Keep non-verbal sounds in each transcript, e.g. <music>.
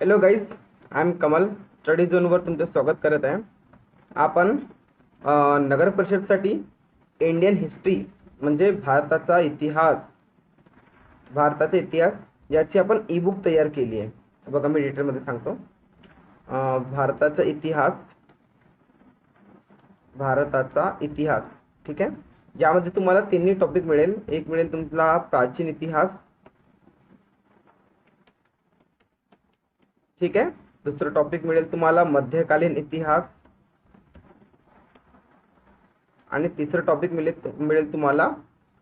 Hello guys I am Kamal study झोनवर तुमचं स्वागत करत आहे. आपण नगर परिषदसाठी इंडियन हिस्ट्री म्हणजे भारताचा इतिहास भारताचा इतिहास याची आपण ई बुक तयार केली आहे. बघा मी डिटेलमध्ये सांगतो. भारताचा इतिहास भारताचा इतिहास ठीक आहे? यामध्ये तुम्हाला तिन्ही टॉपिक मिळेल. एक मिळेल तुमचा प्राचीन इतिहास ठीक आहे? दुसरं टॉपिक मिळेल तुम्हाला मध्यकालीन इतिहास. आणि तिसरं टॉपिक मिळेल मिळेल तुम्हाला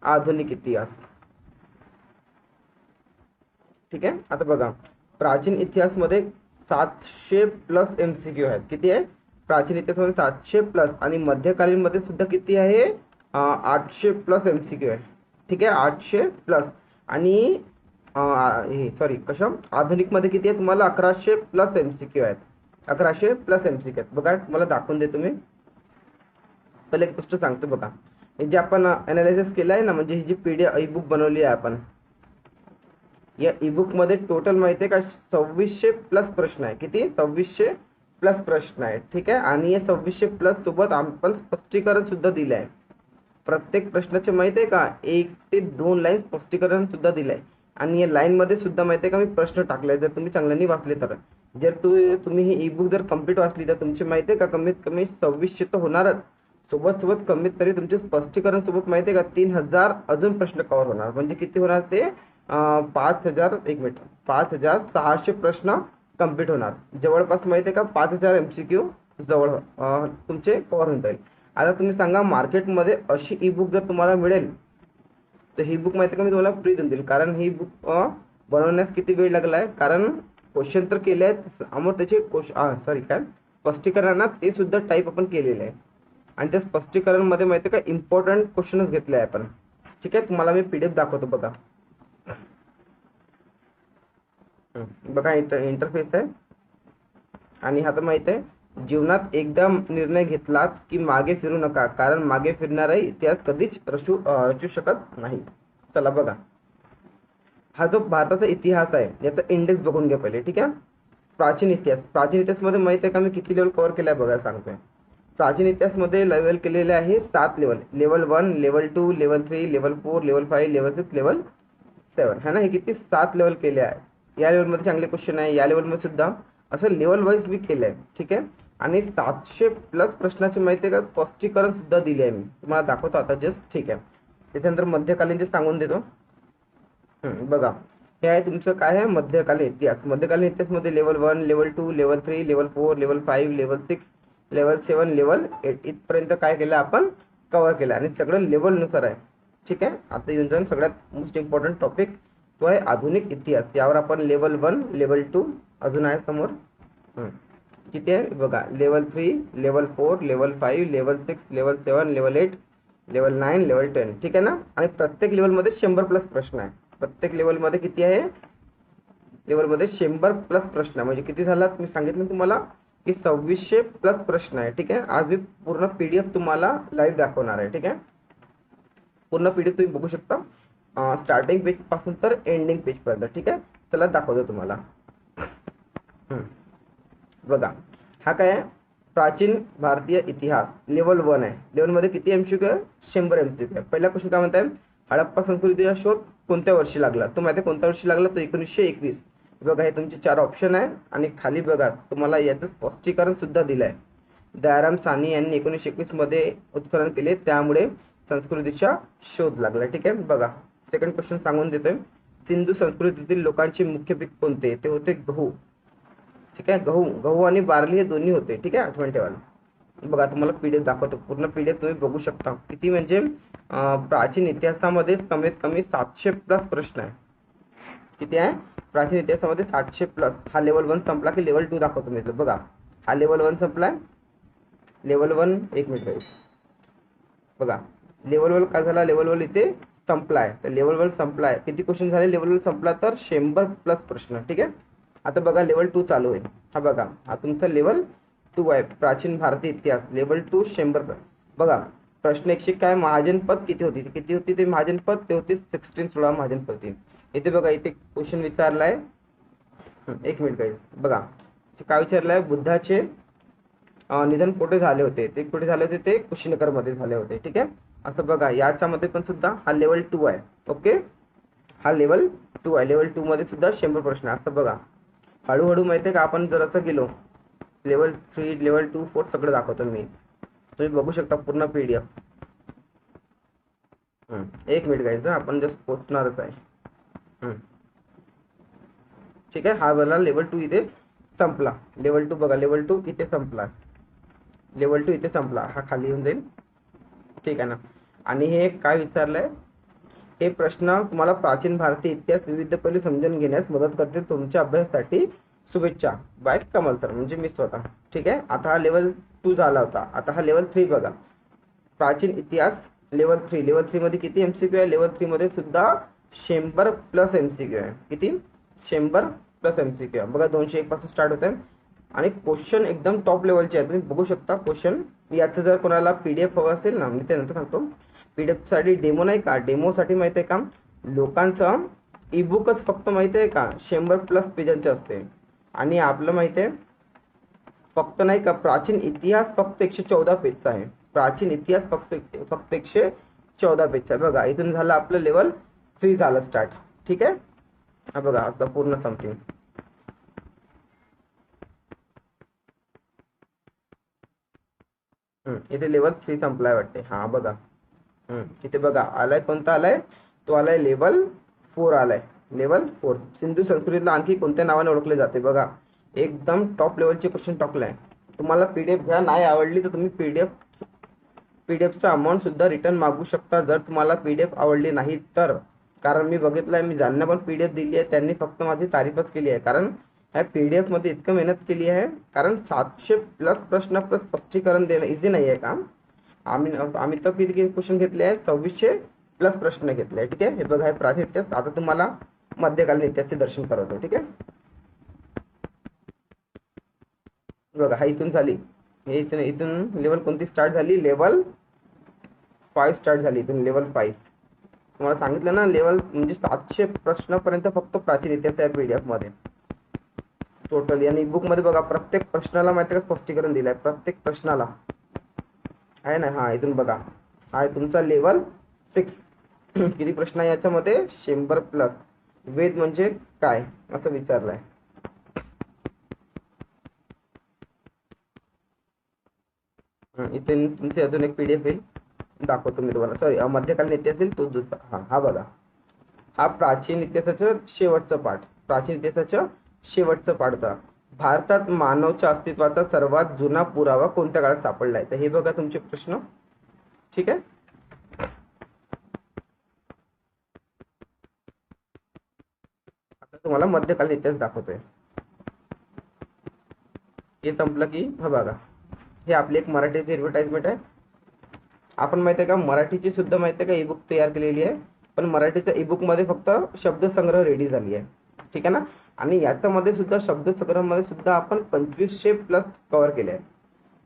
आधुनिक इतिहास. ठीक आहे? आता बघा प्राचीन इतिहासमध्ये सातशे प्लस एमसीक्यू क्यू आहेत. किती आहे? प्राचीन इतिहासामध्ये सातशे प्लस आणि मध्यकालीन मध्ये सुद्धा किती आहे? आठशे प्लस एमसीक्यू क्यू आहे. ठीक आहे? आठशे प्लस आणि हे सॉरी कशा? आधुनिकमध्ये किती आहे? तुम्हाला अकराशे प्लस एम सी क्यू आहेत. अकराशे प्लस एम सी क्यू आहेत. बघा तुम्हाला दाखवून दे तुम्ही पहिले एक गोष्ट सांगतो बघा. हे जे आपण अनालिसिस केलं आहे ना म्हणजे ही जी पी ई बुक बनवली आहे आपण या ई मध्ये टोटल माहिती आहे का? सव्वीसशे प्लस प्रश्न आहे. किती? सव्वीसशे प्लस प्रश्न आहे. ठीक आहे? आणि या सव्वीसशे प्लस सोबत आपण स्पष्टीकरण सुद्धा दिलं आहे प्रत्येक प्रश्नाचे माहिती आहे का? एक ते दोन लाईन स्पष्टीकरण सुद्धा दिलंय. आणि या लाईनमध्ये सुद्धा माहिती आहे का मी प्रश्न टाकलाय. जर तुम्ही चांगल्याने वाचले तर. जर तू तुम्ही ही ई बुक जर कंप्लीट वाचली तर तुमची माहिती आहे का कमीत कमी सव्वीसशे तर होणारच. सोबत सोबत कमीत तरी तुमचे स्पष्टीकरण सोबत माहिती आहे का तीन हजार अजून प्रश्न कव्हर होणार. म्हणजे किती होणार ते? पाच हजार एक मिनिट पाच हजार सहाशे प्रश्न कंप्लीट होणार. जवळपास माहिती आहे का पाच हजार एम सी क्यू जवळ तुमचे कव्हर होऊन जाईल. आता तुम्ही सांगा मार्केटमध्ये अशी ई बुक जर तुम्हाला मिळेल तर ही बुक माहिती का? मी तुम्हाला फ्री देऊन देईल. कारण ही बुक बनवण्यास किती वेळ लागला आहे कारण क्वेश्चन तर केले आहेत. मग त्याचे सॉरी काय? स्पष्टीकरणात ते सुद्धा टाईप आपण केलेले आहे. आणि त्या स्पष्टीकरणमध्ये माहिती का? इम्पॉर्टंट क्वेश्चनच घेतले आहे आपण. ठीक आहे? तुम्हाला मी पीडीएफ दाखवतो बघा. बघा इंटर इंटरफेस आहे. आणि आता माहीत आहे. जीवनात एकदा निर्णय घेतलात की मागे फिरू नका कारण मागे फिरणारा इतिहास कधीच रचू रचू शकत नाही. चला बघा. हा जो भारताचा इतिहास आहे याचा इंडेक्स बघून घ्या पहिले ठीक आहे? प्राचीन इतिहास. प्राचीन इतिहासमध्ये माहीत आहे का? मी किती लेवल कव्हर केलाय बघा सांगतोय. प्राचीन इतिहासमध्ये लेवल केलेले आहे सात level level one level two level three level four level five level six level seven है ना? हे किती सात लेवल केले आहे. या लेवलमध्ये चांगले क्वेश्चन आहे. या लेवलमध्ये सुद्धा असं लेवल वाईज मी केलं आहे ठीक आहे? आणि सातशे प्लस प्रश्नाची माहिती आहे का? स्पष्टीकरण सुद्धा दिले आहे मी. तुम्हाला दाखवतो आता जस्ट ठीक आहे. त्याच्यानंतर मध्यकालीन जे सांगून देतो. बघा. हे आहे तुमचं काय आहे? मध्यकालीन इतिहास. मध्यकालीन इतिहासमध्ये level one level two level three level four level five level six level seven level eight इथपर्यंत काय केलं आपण? कव्हर केलं. आणि सगळं लेवलनुसार आहे. ठीक आहे? आता येऊन जाऊन सगळ्यात मोस्ट इम्पॉर्टंट टॉपिक तो आहे आधुनिक इतिहास. यावर आपण लेवल वन लेवल टू अजून आहे समोर. तिथे किती आहे? बघा level three level four level five level six level seven level eight level nine level ten ठीक आहे ना? आणि प्रत्येक लेवलमध्ये शंभर प्लस प्रश्न आहे. प्रत्येक लेवलमध्ये किती आहे? लेवलमध्ये शंभर प्लस प्रश्न आहे. म्हणजे किती झाला? मी सांगितलं तुम्हाला की सव्वीसशे प्लस प्रश्न आहे. ठीक आहे? आज मी पूर्ण पीडीएफ तुम्हाला लाईव्ह दाखवणार आहे. ठीक आहे? पूर्ण पीडीएफ तुम्ही बघू शकता. स्टार्टिंग पेजपासून तर एंडिंग पेज पर्यंत. ठीक आहे? चला दाखवतो तुम्हाला. हम्म. बघा हा काय आहे? प्राचीन भारतीय इतिहास लेवल वन आहे. लेवलमध्ये किती एमसीक्यू आहे? शंभर एमसीक्यू आहे. पहिला क्वेश्चन काय म्हणताय? हडप्पा संस्कृतीचा शोध कोणत्या वर्षी लागला? तो माहिती कोणत्या वर्षी लागला? तो एकोणीसशे एकवीस. बघा हे तुमचे चार ऑप्शन आहे आणि खाली बघा तुम्हाला याचं स्पष्टीकरण सुद्धा दिलं आहे दयाराम सानी यांनी एकोणीसशे एकवीसमध्ये उत्खनन केले त्यामुळे संस्कृतीचा शोध लागला. ठीक आहे? बघा सेकंड क्वेश्चन सांगून देतोय. सिंधू संस्कृतीतील लोकांचे मुख्य पीक कोणते? ते होते गहू. ठीक आहे? गहू गहू आणि बार्ली हे दोन्ही होते ठीक आहे? आठवण ठेवायला बघा तुम्हाला पीडीएफ दाखवतो. पूर्ण पीडीएफ तुम्ही बघू शकता. किती म्हणजे प्राचीन इतिहासामध्ये कमीत कमी सातशे प्लस प्रश्न आहे. किती आहे? प्राचीन इतिहासामध्ये सातशे प्लस हा लेवल वन संपला की लेवल टू दाखवतो मी बघा. हा लेवल वन संपलाय. लेवल वन एक मिनिट. बघा. लेवल वन काय झाला? लेवल वन इथे संपलाय. तर लेवल वन संपलाय. किती क्वेश्चन झाले? लेवल वन संपला तर शंभर प्लस प्रश्न. ठीक आहे? आता बघा लेवल टू चालू आहे. हा बघा हा तुमचा लेवल टू आहे. प्राचीन भारतीय इतिहास. लेवल टू शंभर बघा प्रश्न एकशे काय? महाजनपद किती होती? किती होती? ते महाजनपद ते होती सिक्स्टीन सोळा महाजनपद इथे बघा इथे क्वेश्चन विचारलाय. एक मिनिट काही बघा काय विचारलंय? बुद्धाचे निधन कुठे झाले होते? ते कुठे झाले होते? ते कुशीनगरमध्ये झाले होते. ठीक आहे? असं बघा याच्यामध्ये पण सुद्धा हा लेवल टू आहे. ओके हा लेवल टू आहे. लेवल टू मध्ये सुद्धा शंभर प्रश्न आहे. असं बघा. हळूहळू माहिती आहे का आपण जर असं गेलो. Level three level two four सगळं दाखवतो मी. तुम्ही बघू शकता पूर्ण पीडीएफ एक मिनिट घ्यायचं आपण जस्ट पोचणारच आहे. ठीक आहे हा वाला लेवल टू इथे संपला. लेवल टू बघा लेवल टू इथे संपला. लेवल टू इथे संपला. हा खाली येऊन जाईल. ठीक आहे ना. आणि हे काय विचारलंय? हे प्रश्न तुम्हाला प्राचीन भारतीय इतिहास विविध पैलू समजून घेण्यास मदत करते तुमच्या अभ्यासासाठी शुभेच्छा. Bye Kamal sir. म्हणजे मी स्वतः. ठीक आहे? आता हा लेवल टू झाला होता. आता हा लेवल थ्री बघा. प्राचीन इतिहास लेवल थ्री लेवल थ्री मध्ये किती एमसीक्यू आहे? लेवल थ्री मध्ये सुद्धा शंभर प्लस एमसीक्यू आहे. किती? शंभर प्लस एमसीक्यू आहे. बघा दोनशे एक पासून स्टार्ट होत आहे आणि क्वेश्चन एकदम टॉप लेवलचे आहे तुम्ही बघू शकता क्वेश्चन याचं जर कोणाला पीडीएफ हवं असेल ना मी त्यानंतर सांगतो. पीडीएफसाठी डेमो नाही का? डेमो साठी माहिती आहे का? लोकांचं ईबुकच फक्त माहिती आहे का? शंभर प्लस पेजांचे असते. आणि आपलं माहिती आहे फक्त नाही का प्राचीन इतिहास फक्त एकशे चौदा पेजचा आहे. प्राचीन इतिहास फक्त फक्त एकशे चौदा पेजचा आहे. बघा इथून झालं आपलं लेवल थ्री झालं स्टार्ट ठीक आहे? हा बघा आता पूर्ण समथिंग इथे लेवल थ्री संपलाय वाटते. हा बघा. इथे बघा आलाय कोणता आलाय? तो आलाय लेवल फोर आलाय. Level four. सिंधू संस्कृतीला आणखी कोणत्या नावाने ओळखले जाते? बघा एकदम टॉप लेवलचे क्वेश्चन टाकलाय. तुम्हाला पीडीएफ घ्या नाही आवडली तर तुम्ही पीडीएफ पीडीएफचा अमाऊंट सुद्धा रिटर्न मागू शकता जर तुम्हाला पीडीएफ आवडली नाही तर. कारण मी बघितलंय मी ज्यांना पण पीडीएफ दिली आहे त्यांनी फक्त माझी तारीफच केली आहे. कारण ह्या पीडीएफमध्ये इतकं मेहनत केली आहे कारण सातशे प्लस प्रश्न प्लस स्पष्टीकरण देणं इझी नाही आहे काम. आम्ही आम्ही तर किती क्वेश्चन घेतले आहे सव्वीसशे प्लस प्रश्न घेतले आहे ठीक आहे? हे बघा हे प्राचीन आता तुम्हाला मध्यकालीन इतिहासचे दर्शन करतो ठीक आहे? बघा हा इथून झाली. हे इथून इथून लेवल कोणती स्टार्ट झाली? लेवल फाईव्ह स्टार्ट झाली इथून लेवल फाईव्ह तुम्हाला सांगितलं ना लेवल म्हणजे सातशे प्रश्नापर्यंत फक्त प्राचीन इतिहास आहे पीडीएफमध्ये. टोटल आणि बुकमध्ये बघा प्रत्येक प्रश्नाला माहिती का? स्पष्टीकरण दिलंय. प्रत्येक प्रश्नाला. आहे ना? हा इथून बघा. हा आहे तुमचा लेवल सिक्स <clears throat> किती प्रश्न आहे याच्यामध्ये? शंभर प्लस वेद म्हणजे काय? असं विचारलंय. हं, इथे तुमचे अजून एक पीडीएफ येईल दाखवतो मी तुम्हाला. सॉरी मध्यकालीन इतिहास येईल तो दुसरा. हा हा बघा. हा प्राचीन इतिहासाचं शेवटचं पाठ. प्राचीन इतिहासाचं शेवटचं पाठ होता भारतात मानवच्या अस्तित्वाचा सर्वात जुना पुरावा कोणत्या काळात सापडला आहे तर हे बघा तुमचे प्रश्न. ठीक आहे? आता तुम्हाला मध्यकालीन इतिहास दाखवतोय. हे संपलं की हा बघा. हे आपली एक मराठीची ऍडव्हर्टाइजमेंट आहे. आपण माहिती आहे का मराठीची सुद्धा माहिती आहे का ई बुक तयार केलेली आहे. पण मराठीच्या ईबुकमध्ये फक्त शब्दसंग्रह रेडी झाली आहे. ठीक आहे ना? आणि याच्यामध्ये सुद्धा शब्द संग्रहामध्ये सुद्धा आपण पंचवीसशे प्लस कव्हर केले आहे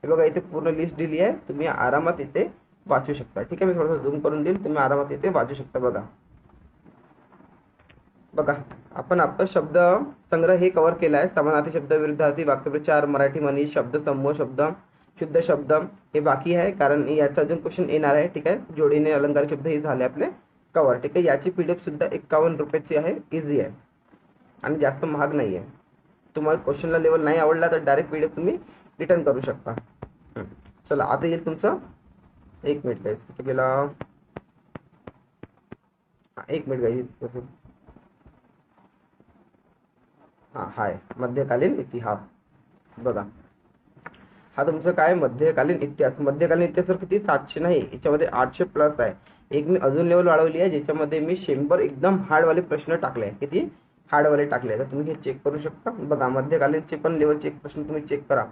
हे बघा इथे पूर्ण लिस्ट दिली आहे. तुम्ही आरामात इथे वाचू शकता. ठीक आहे मी थोडंसं झूम करून देईल. तुम्ही आरामात इथे वाचू शकता बघा. बघा आपण आपला शब्द संग्रह हे कव्हर केला आहे. समानार्थी शब्द विरुद्धार्थी वाक्यप्रचार मराठी म्हणी शब्द समूह शब्द शुद्ध शब्द हे बाकी आहे. कारण याचा अजून क्वेश्चन येणार आहे. ठीक आहे जोडीने अलंकार शब्द हे झाले आपले कव्हर ठीक आहे याची पीडीएफ सुद्धा एकावन्न रुपयाची आहे. इझी आहे. आणि जास्त महाग नाही आहे तुम्हाला क्वेश्चनला लेवल नाही आवडला तर डायरेक्ट पीडीएफ तुम्ही रिटर्न करू शकता. चला आता येईल तुमचं. एक मिनिट गाईज कुठं गेला. हा, एक मिनिट गाईज हा हाय. मध्यकालीन इतिहास. बघा. हा तुमचं काय? मध्यकालीन इतिहास. मध्यकालीन इतिहास किती? सातशे नाही. याच्यामध्ये आठशे प्लस आहे. एक मी अजून लेवल वाढवली आहे ज्याच्यामध्ये मी शंभर एकदम हार्डवाले प्रश्न टाकले आहे किती? हार्डवाले टाकले तर तुम्ही हे चेक करू शकता. बघा मध्यकालीनचे पण लेवल चेक प्रश्न तुम्ही चेक करा.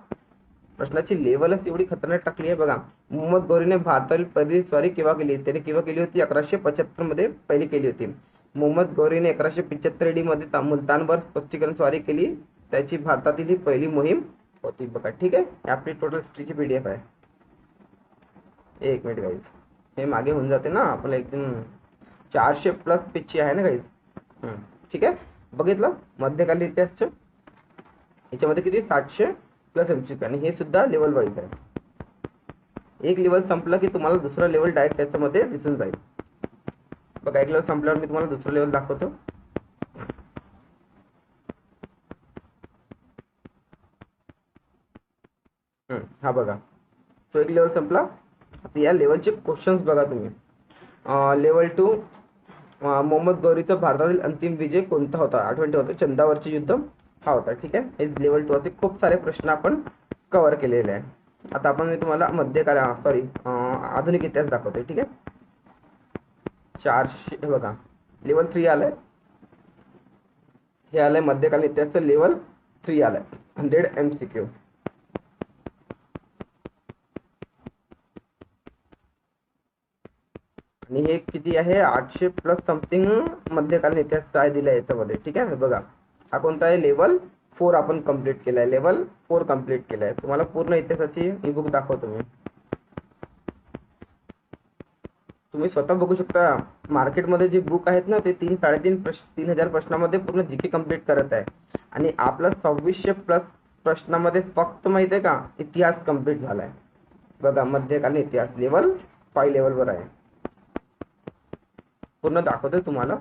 प्रश्नाची लेवलच एवढी खतरनाक टाकली आहे बघा. मोहम्मद गौरीने भारतातील पहिली स्वारी केव्हा केली? त्याने केव्हा केली होती? अकराशे पचहत्तरमध्ये पहिली केली होती. मोहम्मद गौरीने अकराशे पंच्याहत्तर डी मध्ये मुलतानवर स्पष्टीकरण स्वारी केली. त्याची भारतातील ही पहिली मोहीम होती. बघा ठीक आहे? आपली टोटल हिस्ट्रीची पीडीएफ आहे. एक मिनिट गाईज हे मागे होऊन जाते ना. आपलं एकदम चारशे प्लस पेजची आहे ना गाईज ठीक आहे? बघितलं? मध्यकालीन इतिहासचं याच्यामध्ये किती? सातशे प्लस एमसीक्यू आणि हे सुद्धा लेवल वाईज आहे. एक लेवल संपलं की तुम्हाला दुसरा लेवल डायरेक्ट त्याच्यामध्ये दिसून जाईल. बघा एक लेवल संपल्यावर मी तुम्हाला दुसरं लेवल दाखवतो. हा बघा. तो एक लेवल संपला. या लेवलचे क्वेश्चन्स बघा तुम्ही. लेवल टू मोहम्मद गौरीचा भारतातील अंतिम विजय कोणता होता? आठवण ठेवतो चंदावरचे युद्ध हा होता ठीक आहे? हे लेवल टू असे खूप सारे प्रश्न आपण कव्हर केलेले आहे. आता आपण मी तुम्हाला मध्यकाल सॉरी आधुनिक इतिहास दाखवतोय ठीक आहे? चारशे बघा लेवल थ्री आलंय. हे आलंय मध्यकालीन इतिहासचं लेवल थ्री आलंय. हंड्रेड एम सी क्यू आणि हे किती आहे? आठशे प्लस समथिंग मध्यकालीन इतिहास आहे दिलाय याच्यामध्ये ठीक आहे? बघा. हा कोणता आहे? लेवल फोर आपण कंप्लीट केलाय. लेवल फोर कंप्लीट केलाय. तुम्हाला पूर्ण इतिहासाची ई बुक दाखवतो मी. तुम्ही स्वतः बघू शकता मार्केटमध्ये जे बुक आहेत ना ते तीन साडेतीन प्रश्न तीन हजार प्रश्नामध्ये पूर्ण जीके कंप्लीट करत आहे. आणि आपला सव्वीसशे प्लस प्रश्नामध्ये फक्त माहिती आहे का? इतिहास कंप्लीट झालाय. बघा मध्यकालीन इतिहास लेवल फाय लेवलवर आहे. पूर्ण दाखवतोय तुम्हाला.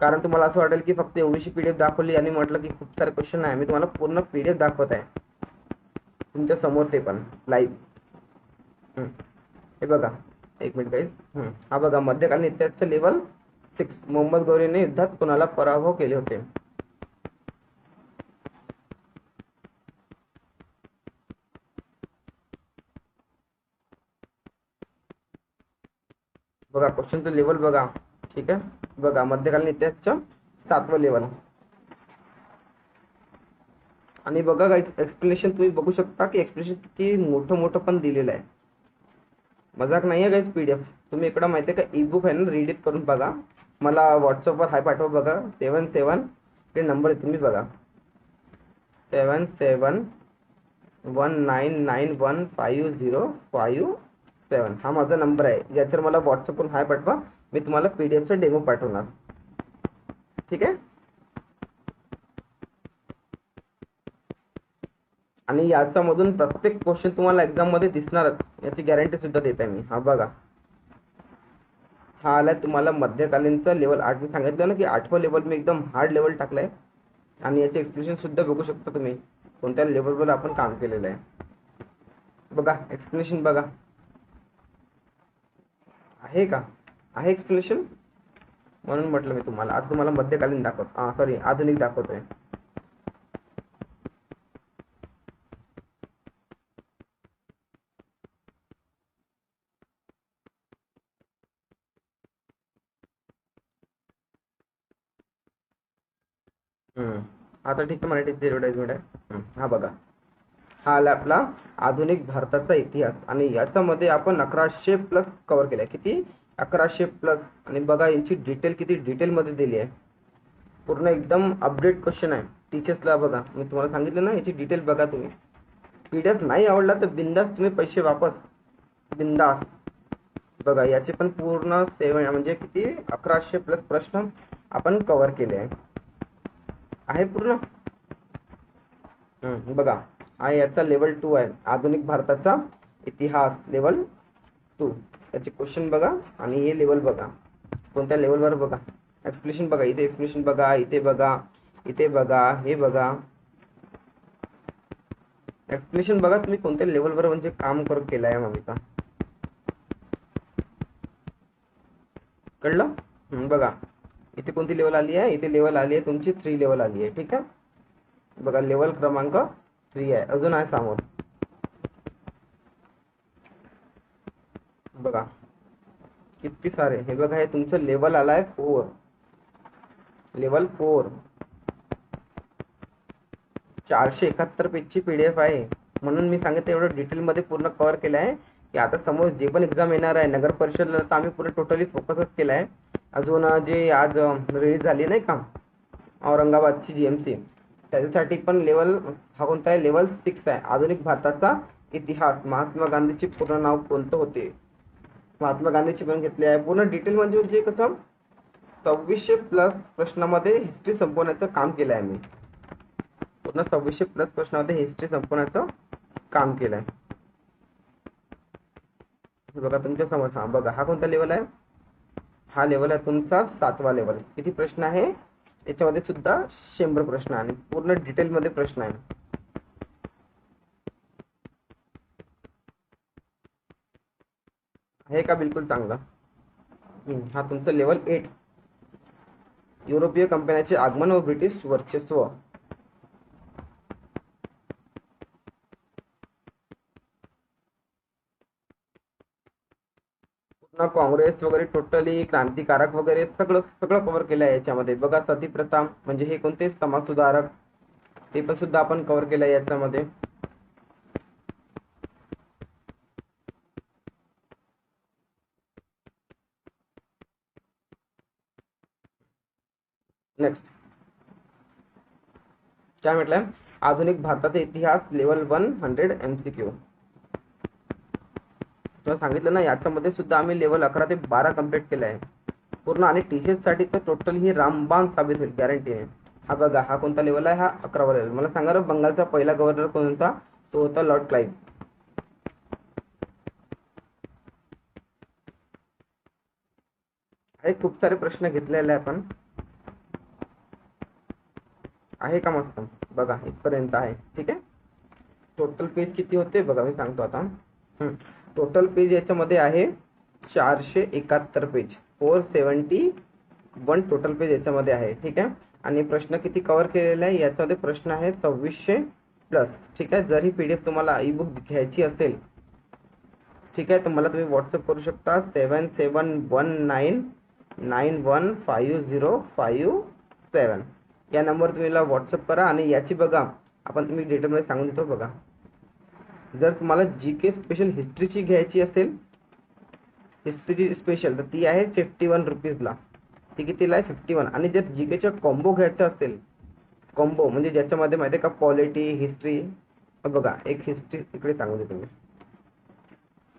कारण तुम्हाला असं वाटेल की फक्त एवढीशी पीडीएफ दाखवली आणि म्हटलं की खूप सारे क्वेश्चन आहे मी तुम्हाला पूर्ण पीडीएफ दाखवत आहे. तुमच्यासमोर ते पण लाईव्ह हे बघा. एक मिनिट काही हा बघा मध्यकालीन इतिहासचं लेवल सिक्स मोहम्मद गौरीने युद्धात कोणाला पराभव केले होते? बघा क्वेश्चनचं लेवल बघा. ठीक आहे? बघा मध्यकालीन इतिहासचं सातवं लेवल आणि बघा गाईज एक्सप्लेनेशन तुम्ही बघू शकता की एक्सप्लेनेशन किती मोठं मोठं पण दिलेलं आहे. मजाक नाही आहे गाईज पी डी एफ तुम्ही इकडं माहिती आहे का ई बुक आहे ना रीड इट करून बघा. मला व्हॉट्सअपवर हाय पाठवा बघा. सेवन सेवन ते नंबर आहे तुम्ही बघा. Seven seven one nine nine one five zero five seven. हा माझा नंबर आहे. याच्यावर मला व्हॉट्सअपवरून हाय पाठवा. मी तुम्हाला पी डी एफचा डेमो पाठवणार. ठीक आहे? आणि याच्यामधून प्रत्येक क्वेश्चन तुम्हाला एक्झाममध्ये दिसणारच. याची गॅरंटी सुद्धा देत आहे मी. हा बघा. हा आलाय तुम्हाला मध्यकालीनचं लेवल आठ मी सांगितलं ना की आठवं लेवल मी एकदम हार्ड लेवल टाकलाय. आणि याचे एक्सप्लेनेशन सुद्धा बघू शकता तुम्ही. कोणत्या लेवलवर आपण काम केलेलं आहे. बघा एक्सप्लेनेशन बघा. आहे का? आहे एक्सप्लेनेशन म्हणून म्हटलं मी तुम्हाला. आज तुम्हाला मध्यकालीन दाखवत सॉरी आधुनिक दाखवतोय. हम्म. आता ठीक आहे मराठीत ऍडव्हर्टाइजमेंट आहे. हा बघा. हा आला आपला आधुनिक भारताचा इतिहास. आणि याच्यामध्ये आपण अकराशे प्लस कव्हर केलाय. किती? अकराशे प्लस आणि बघा यांची डिटेल किती डिटेलमध्ये दिली आहे. पूर्ण एकदम अपडेट क्वेश्चन आहे. टीचर्सला बघा. मी तुम्हाला सांगितलं ना याची डिटेल बघा तुम्ही. पीडीएफ नाही आवडला तर बिंदास तुम्ही पैसे वापस. बिंदास. बघा याचे पण पूर्ण सेवन म्हणजे किती? अकराशे प्लस प्रश्न आपण कव्हर केले आहे. आहे पूर्ण? बघा. आणि याचा लेवल टू आहे. आधुनिक भारताचा इतिहास लेवल टू त्याचे क्वेश्चन बघा आणि हे लेवल बघा. कोणत्या लेवलवर बघा? एक्सप्लेनेशन बघा. इथे एक्सप्लेनेशन बघा इथे बघा इथे बघा हे बघा. एक्सप्लेनेशन बघा तुम्ही कोणत्या लेवलवर म्हणजे काम करून केलं आहे मम्मीचा कळलं? बघा. इथे कोणती लेवल आली आहे? इथे लेवल आली आहे तुमची थ्री लेवल आली आहे ठीक आहे? बघा लेवल क्रमांक थ्री आहे अजून आहे समोर. बघा. किती सारे. हे बघा हे तुमचं लेवल आलाय फोर लेवल फोर चारशे एकाहत्तर पेजची पीडीएफ आहे. म्हणून मी सांगितलं एवढं डिटेल मध्ये पूर्ण कव्हर केलं आहे. की आता समोर जे पण एक्झाम येणार आहे नगर परिषदला तर आम्ही पूर्ण टोटली फोकसच केला आहे अजून जे आज रिलीज झाली नाही का? औरंगाबादची जीएमसी त्याच्यासाठी पण लेवल हा कोणता आहे? लेवल सिक्स आहे. आधुनिक भारताचा इतिहास. महात्मा गांधीचे पूर्ण नाव कोणतं होते? महात्मा गांधीची पण घेतली आहे. पूर्ण डिटेल म्हणजे जे कसं? सव्वीसशे प्लस प्रश्नामध्ये हिस्ट्री संपवण्याचं काम केलं आहे मी पूर्ण सव्वीसशे प्लस प्रश्नामध्ये हिस्ट्री संपवण्याचं काम केलंय. आहे बघा तुमच्यासमोर. हा बघा हा कोणता लेवल आहे? हा लेवल आहे तुमचा सातवा लेवल किती प्रश्न आहे? याच्यामध्ये सुद्धा शंभर प्रश्न आहे आणि पूर्ण डिटेलमध्ये प्रश्न आहे. हे का बिलकुल चांगला? हा तुमचा लेवल एट युरोपीय कंपन्यांचे आगमन व ब्रिटिश वर्चस्व. ना काँग्रेस वगैरे टोटली क्रांतिकारक वगैरे सगळं सगळं कव्हर केलं आहे याच्यामध्ये. बघा सती प्रथा म्हणजे हे कोणते समाज सुधारक ते पण सुद्धा आपण कव्हर केलं आहे याच्यामध्ये. नेक्स्ट काय म्हटलंय? आधुनिक भारताचा इतिहास लेवल वन हंड्रेड एमसीक्यू तुला सांगितलं ना याच्यामध्ये सुद्धा आम्ही लेवल अकरा ते बारा कंप्लीट केलं आहे. पूर्ण आणि टीचर्ससाठी तर टोटल ही रामबाण साबित होईल गॅरंटी आहे. हा बघा हा कोणता लेवल आहे? हा अकरावा लेवल मला सांगा ना बंगालचा पहिला गव्हर्नर कोणता तो होता लॉर्ड क्लाइव्ह हे खूप सारे प्रश्न घेतलेले आपण. आहे का मस्त? बघा इथपर्यंत आहे. ठीक आहे? टोटल पेज किती होते? बघा मी सांगतो आता. टोटल पेज याच्यामध्ये आहे चारशे एकाहत्तर page four seventy one total page याच्यामध्ये आहे. ठीक आहे? आणि प्रश्न किती कव्हर केलेले आहे? याच्यामध्ये प्रश्न आहे सव्वीसशे प्लस ठीक आहे? जर ही एफ तुम्हाला ई बुक घ्यायची असेल ठीक आहे? तर मला तुम्ही व्हॉट्सअप करू शकता seven seven one nine nine one five zero five seven या नंबर तुम्ही व्हॉट्सअप करा आणि याची बघा. आपण तुम्ही डिटेलमध्ये सांगून देतो बघा. जर तुम्हाला जी के स्पेशल हिस्ट्रीची घ्यायची असेल हिस्ट्री स्पेशल तर ती आहे फिफ्टी वन रुपीजला ती कितीला आहे? फिफ्टी वन आणि जर जी केचा कॉम्बो घ्यायचा असेल कॉम्बो म्हणजे ज्याच्यामध्ये माहिती आहे का पॉलिटी हिस्ट्री बघा एक हिस्ट्री इकडे सांगू दे तुम्ही.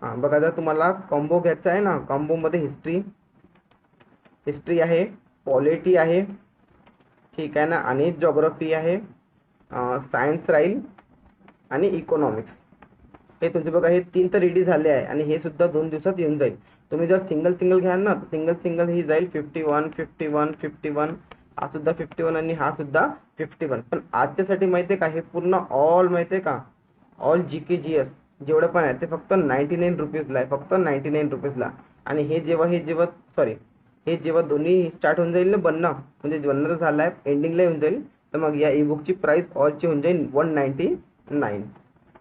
हां बघा जर तुम्हाला कॉम्बो घ्यायचा आहे ना कॉम्बोमध्ये हिस्ट्री हिस्ट्री आहे पॉलिटी आहे ठीक आहे ना? आणि जॉग्रफी आहे सायन्स राहील आणि इकॉनॉमिक्स हे तुमचे बघा हे तीन तर रेडी झाले आहे आणि हे सुद्धा दोन दिवसात येऊन जाईल. तुम्ही जर सिंगल सिंगल घ्याल ना सिंगल सिंगल ही जाईल. Fifty one fifty one fifty one हा सुद्धा फिफ्टी वन आणि हा सुद्धा फिफ्टी वन पण आजच्यासाठी माहिती आहे का हे पूर्ण ऑल माहिती आहे का? ऑल जी के जी एस जेवढं पण आहे ते फक्त नाईन्टी नाईन रुपीजला आहे फक्त नाईन्टी नाईन रुपीजला आणि हे जेव्हा हे जेव्हा सॉरी हे जेव्हा दोन्ही स्टार्ट होऊन जाईल ना बनणं म्हणजे बनणं तर झालं आहे एंडिंगला येऊन जाईल तर मग या ई बुकची प्राइस ऑलची होऊन जाईल वन नाईन्टी नाईन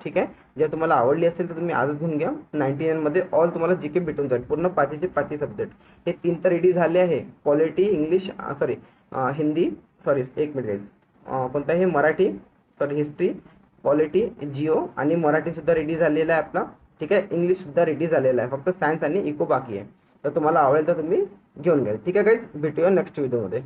ठीक आहे? जर तुम्हाला आवडली असेल तर तुम्ही आजच घेऊन घ्या. नाईन्टी मध्ये ऑल तुम्हाला जी के भेटून जाईल. पूर्ण पाचीचे पाचही सब्जेक्ट हे तीन तर रेडी झाले आहे. Polity English sorry Hindi sorry एक मिनिट कोणता हे Marathi sorry history polity geo आणि मराठी सुद्धा रेडी झालेला आहे आपला. ठीक आहे? इंग्लिश सुद्धा रेडी झालेला आहे. फक्त सायन्स आणि इको बाकी आहे. तर तुम्हाला आवडेल तर तुम्ही घेऊन घ्या. ठीक आहे काही भेटूया नेक्स्ट व्हिडिओमध्ये